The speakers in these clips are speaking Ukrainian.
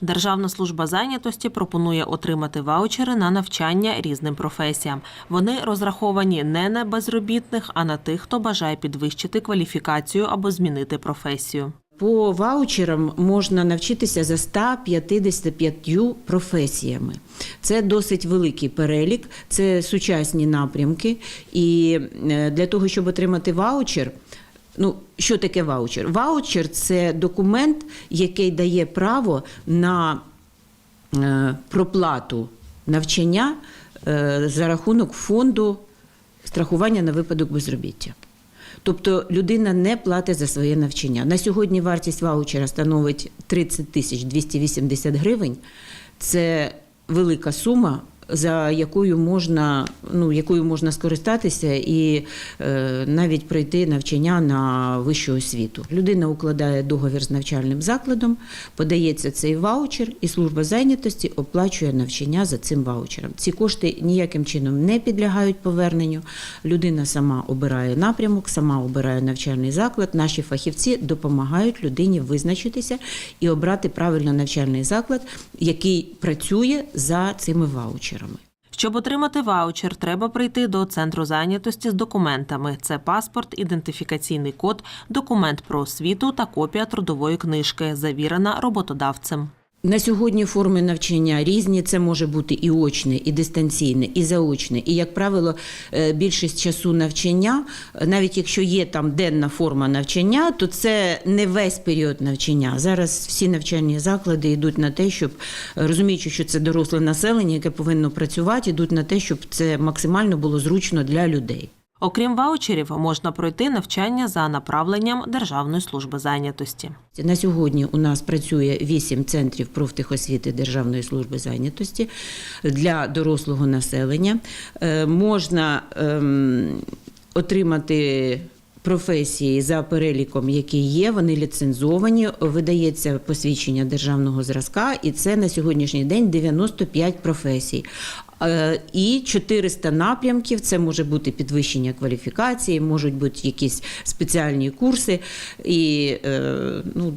Державна служба зайнятості пропонує отримати ваучери на навчання різним професіям. Вони розраховані не на безробітних, а на тих, хто бажає підвищити кваліфікацію або змінити професію. По ваучерам можна навчитися за 155 професіями. Це досить великий перелік, це сучасні напрямки. І е, для того, щоб отримати ваучер, ну що таке ваучер? Ваучер це документ, який дає право на е, проплату навчання е, за рахунок фонду страхування на випадок безробіття. Тобто людина не платить за своє навчання. На сьогодні вартість ваучера становить 30 тисяч 280 гривень. Це велика сума, за якою можна, ну, якою можна скористатися і е, навіть пройти навчання на вищу освіту. Людина укладає договір з навчальним закладом, подається цей ваучер, і служба зайнятості оплачує навчання за цим ваучером. Ці кошти ніяким чином не підлягають поверненню. Людина сама обирає напрямок, сама обирає навчальний заклад. Наші фахівці допомагають людині визначитися і обрати правильно навчальний заклад, який працює за цими ваучерами. Щоб отримати ваучер, треба прийти до центру зайнятості з документами: це паспорт, ідентифікаційний код, документ про освіту та копія трудової книжки, завірена роботодавцем. На сьогодні форми навчання різні. Це може бути і очне, і дистанційне, і заочне. І, як правило, е, більшість часу навчання, навіть якщо є там денна форма навчання, то це не весь період навчання. Зараз всі навчальні заклади йдуть на те, щоб розуміючи, що це доросле населення, яке повинно працювати, йдуть на те, щоб це максимально було зручно для людей. Окрім ваучерів, можна пройти навчання за направленням Державної служби зайнятості. На сьогодні у нас працює вісім центрів профтехосвіти Державної служби зайнятості для дорослого населення. Е, Можна ем, отримати. Професії за переліком, які є, вони ліцензовані, видається посвідчення державного зразка, і це на сьогоднішній день 95 професій. Е, І 400 напрямків. Це може бути підвищення кваліфікації, можуть бути якісь спеціальні курси і е, ну.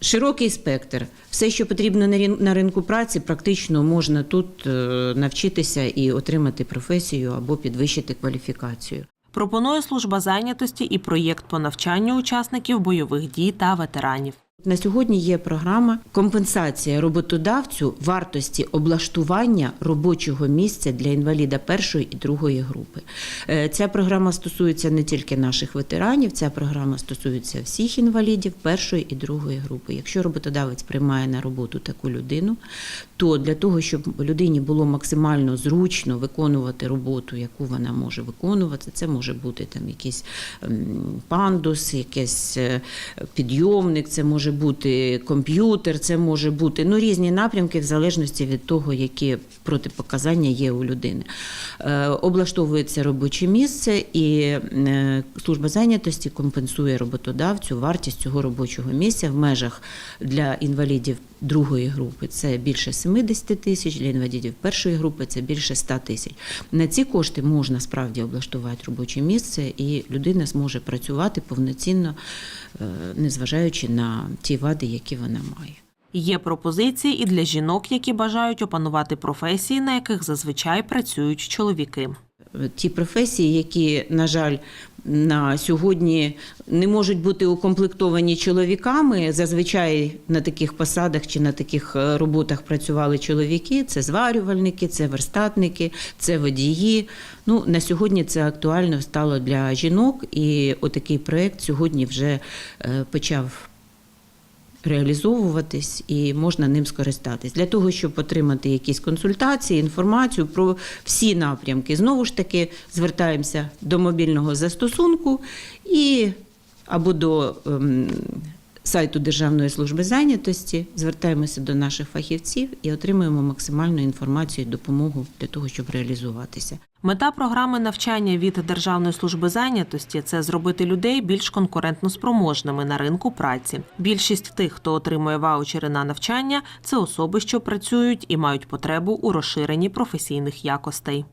Широкий спектр. Все, що потрібно на рин- на ринку праці, практично можна тут е, навчитися і отримати професію або підвищити кваліфікацію. Пропонує служба зайнятості і проєкт по навчанню учасників бойових дій та ветеранів. На сьогодні є програма компенсація роботодавцю вартості облаштування робочого місця для інваліда першої і другої групи. Е, Ця програма стосується не тільки наших ветеранів, ця програма стосується всіх інвалідів першої і другої групи. Якщо роботодавець приймає на роботу таку людину, то для того, щоб людині було максимально зручно виконувати роботу, яку вона може виконувати, це може бути там якийсь ем, пандус, якийсь е, підйомник, це може бути комп'ютер, це може бути ну, різні напрямки в залежності від того, які протипоказання є у людини. Е, Облаштовується робоче місце, і е, служба зайнятості компенсує роботодавцю вартість цього робочого місця в межах для інвалідів другої групи це більше 70 тисяч, для інвалідів першої групи це більше 100 тисяч. На ці кошти можна справді облаштувати робоче місце, і людина зможе працювати повноцінно, е, незважаючи на ті вади, які вона має. Є пропозиції і для жінок, які бажають опанувати професії, на яких зазвичай працюють чоловіки. Ті професії, які, на жаль, на сьогодні не можуть бути укомплектовані чоловіками. Зазвичай на таких посадах чи на таких е, роботах працювали чоловіки. Це зварювальники, це верстатники, це водії. Ну на сьогодні це актуально стало для жінок, і отакий проект сьогодні вже е, почав реалізовуватись і можна ним скористатись для того, щоб отримати якісь консультації, інформацію про всі напрямки. Знову ж таки звертаємося до мобільного застосунку і або до ем, сайту Державної служби зайнятості, звертаємося до наших фахівців і отримуємо максимальну інформацію і допомогу для того, щоб реалізуватися. Мета програми навчання від Державної служби зайнятості це зробити людей більш конкурентно спроможними на ринку праці. Більшість тих, хто отримує ваучери на навчання, це особи, що працюють і мають потребу у розширенні професійних якостей.